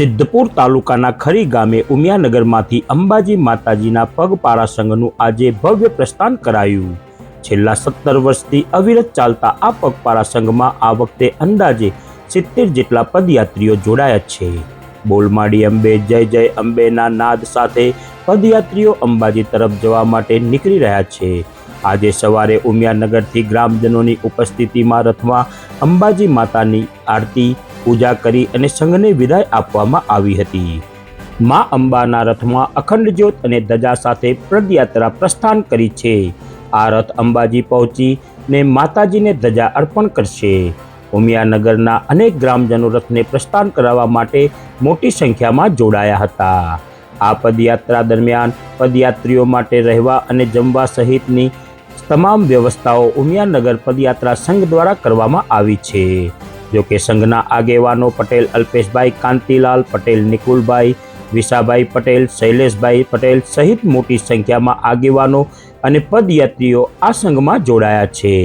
સિદ્ધપુર તાલુકાના ખરી ગામે ઉમિયાનગરમાંથી અંબાજી માતાજીના પગપારા સંઘનું આજે ભવ્ય પ્રસ્થાન કરાયું. છેલ્લા સત્તર વર્ષથી અવિરત ચાલતા આ પગપાળા સંઘમાં આ વખતે અંદાજે સિત્તેર જેટલા પદયાત્રીઓ જોડાયા છે. બોલમાડી અંબે, જય જય અંબેના નાદ સાથે પદયાત્રીઓ અંબાજી તરફ જવા માટે નીકળી રહ્યા છે. આજે સવારે ઉમિયાનગરથી ગ્રામજનોની ઉપસ્થિતિમાં રથમાં અંબાજી માતાની આરતી પૂજા કરી અને સંઘને વિદાય આપવામાં આવી હતી. મા અંબાના રથમાં અખંડ જ્યોત અને ધજા સાથે પદયાત્રા પ્રસ્થાન કરી છે. આ રથ અંબાજી પહોંચી ને માતાજીને ધજા અર્પણ કરશે. ઉમિયાનગરના અનેક ગ્રામજનો રથને પ્રસ્થાન કરાવવા માટે મોટી સંખ્યામાં જોડાયા હતા. આ પદયાત્રા દરમિયાન પદયાત્રીઓ માટે રહેવા અને જમવા સહિતની તમામ વ્યવસ્થાઓ ઉમિયાનગર પદયાત્રા સંઘ દ્વારા કરવામાં આવી છે. જોકે સંઘના આગેવાનો પટેલ, અલ્પેશભાઈ કાંતિલાલ પટેલ, નિકુલભાઈ વિશાભાઈ પટેલ, શૈલેષભાઈ પટેલ સહિત મોટી સંખ્યામાં આગેવાનો અને પદયાત્રીઓ આ સંઘમાં જોડાયા છે.